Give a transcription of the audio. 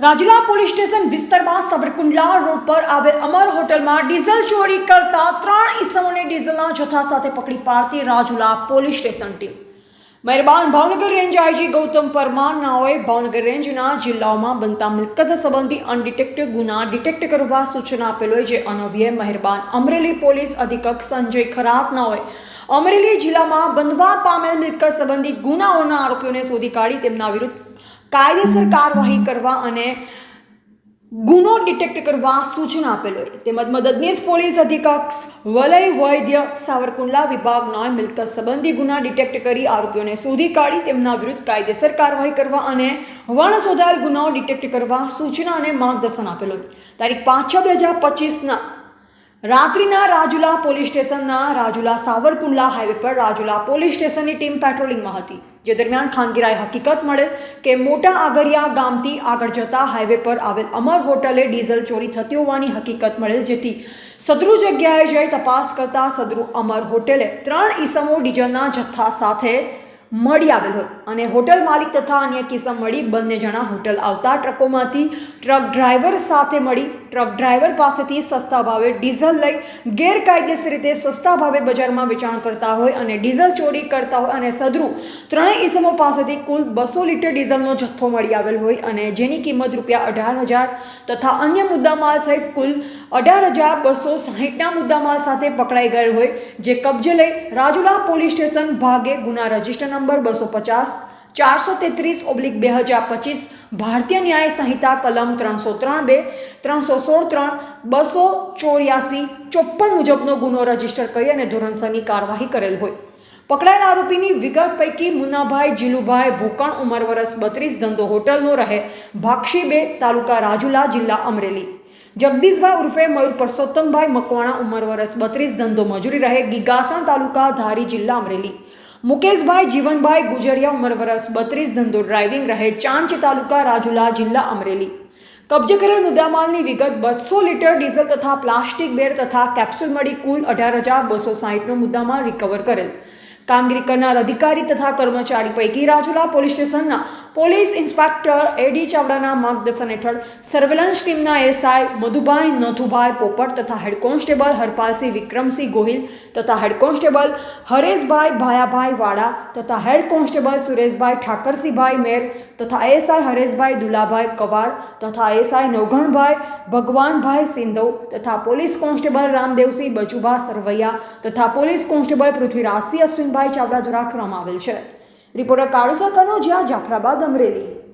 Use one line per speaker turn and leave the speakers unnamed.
Rajula police station વિસ્તારમાં સાબરકુંડલા road પર આવેલ અમર હોટલમાં ડીઝલ ચોરી કરતા ત્રણ ઇસમોને ડીઝલના જથ્થા સાથે પકડી પાડતી રાજુલા પોલીસ સ્ટેશન ટીમ. મહેરબાન ભાવનગર રેન્જ આઈજી ગૌતમ પરમાર નાઓએ ભાવનગર રેન્જના જિલ્લાઓમાં બનતા મિલકત સંબંધી અનડિટેક્ટ ગુના ડિટેક્ટ કરવા સૂચના આપેલો જે અનવ્ય મહેરબાન અમરેલી પોલીસ અધિકક સંજય ખરાત નાઓએ અમરેલી જિલ્લામાં બનવા પામેલ મિલકત સંબંધી ગુનાઓના આરોપીઓને શોધી કાઢી તેમના વિરુદ્ધ કાયદેસર કાર્યવાહી કરવા અને ગુનો ડિટેક્ટ કરવા સૂચના આપેલ હોય. તેમજ મદદનીશ પોલીસ અધિકક્ષ વલય વૈદ્ય સાવરકુંડલા વિભાગના મિલકત સંબંધી ગુના ડિટેક્ટ કરી આરોપીઓને શોધી કાઢી તેમના વિરુદ્ધ કાયદેસર કાર્યવાહી કરવા અને વણ શોધાયેલ ગુનાઓ ડિટેક્ટ કરવા સૂચના અને માર્ગદર્શન આપેલ હોય. તારીખ પાંચ છ બે હજાર પચીસના રાત્રિના રાજુલા પોલીસ સ્ટેશનના રાજુલા સાવરકુંડલા હાઈવે પર રાજુલા પોલીસ સ્ટેશનની ટીમ પેટ્રોલિંગમાં હતી, જે દરમિયાન ખાનગીરાએ હકીકત મળેલ કે મોટા આગરિયા ગામથી આગળ જતા હાઈવે પર આવેલ અમર હોટલે ડીઝલ ચોરી થતી હોવાની હકીકત મળેલ, જેથી સદરુ જગ્યાએ જઈ તપાસ કરતા સદરુ અમર હોટેલે ત્રણ ઈસમો ડીઝલના જથ્થા સાથે મળી આવેલ હોય અને હોટલ માલિક તથા અન્ય કિસ્સા મળી બંને જણા હોટલ આવતા ટ્રકોમાંથી ટ્રક ડ્રાઈવર સાથે મળી ટ્રક ડ્રાઈવર પાસેથી સસ્તા ભાવે ડીઝલ લઈ ગેરકાયદેસર રીતે સસ્તા ભાવે બજારમાં વેચાણ કરતા હોય અને ડીઝલ ચોરી કરતા હોય અને સદરુ ત્રણેય ઈસમો પાસેથી કુલ બસો લીટર ડીઝલનો જથ્થો મળી આવેલ હોય અને જેની કિંમત રૂપિયા અઢાર હજાર તથા અન્ય મુદ્દામાલ સહિત કુલ અઢાર હજાર બસો સાહીઠના મુદ્દામાલ સાથે પકડાઈ ગયેલ હોય, જે કબજે લઈ રાજુલા પોલીસ સ્ટેશન ભાગે ગુના રજિસ્ટર નંબર બસો પચાસ, ચારસો તેત્રીસ ઓબ્લિક બે હજાર પચીસ, ભારતીય ન્યાય સંહિતા કલમ ત્રણસો ત્રણ બે, ત્રણસો સોળ ત્રણ, બસો ચોર્યાસી, ચોપ્પન મુજબનો ગુનો રજિસ્ટર કરી અને ધોરણસરની કાર્યવાહી કરેલ હોય. પકડાયેલા આરોપીની વિગત પૈકી મુનાભાઈ જીલુભાઈ, ભૂકણ ઉંમર વરસ બત્રીસ, ધંધો હોટલનો રહે, ભાક્ષી બે, તાલુકા રાજુલા, જિલ્લા અમરેલી. જગદીશભાઈ ઉર્ફે મયુર પરસોત્તમભાઈ મકવાણા ઉંમર વરસ બત્રીસ, ધંધો મજૂરી રહે, ગીગાસણ તાલુકા ધારી જિલ્લા અમરેલી. મુકેશભાઈ, જીવનભાઈ ગુજરિયા ઉંમર વરસ બત્રીસ, ધંધો ડ્રાઇવિંગ રહે ચાંચ તાલુકા રાજુલા જિલ્લા અમરેલી. કબજે કરેલ મુદ્દામાલની વિગત બસો લીટર ડીઝલ તથા પ્લાસ્ટિક બેર તથા કેપ્સ્યુલ મળી કુલ અઢાર હજાર બસો સાહીઠનો મુદ્દામાલ રિકવર કરેલ. કામગીરી કરનાર અધિકારી તથા કર્મચારી પૈકી રાજુલા પોલીસ સ્ટેશનના પોલીસ ઇન્સ્પેક્ટર એડી ચાવડાના માર્ગદર્શન હેઠળ સર્વેલન્સ ટીમના એસઆઈ મધુભાઈ નથુભાઈ પોપટ તથા હેડ કોન્સ્ટેબલ હરપાલસિંહ વિક્રમસિંહ ગોહિલ તથા હેડ કોન્સ્ટેબલ હરેશભાઈ ભાયાભાઈ વાડા તથા હેડ કોન્સ્ટેબલ સુરેશભાઈ ઠાકરસિંહભાઈ મેર તથા એસઆઈ હરેશભાઈ દુલાભાઈ કવાડ તથા એસઆઈ નવઘણભાઈ ભગવાનભાઈ સિંધવ તથા પોલીસ કોન્સ્ટેબલ રામદેવસિંહ બચુભા સરવૈયા તથા પોલીસ કોન્સ્ટેબલ પૃથ્વીરાજસિંહ અશ્વિનભાઈ ચાવડા દ્વારા કરવામાં આવેલ છે. રિપોર્ટર કાળુસા કનોજિયા જાફરાબાદ અમરેલી.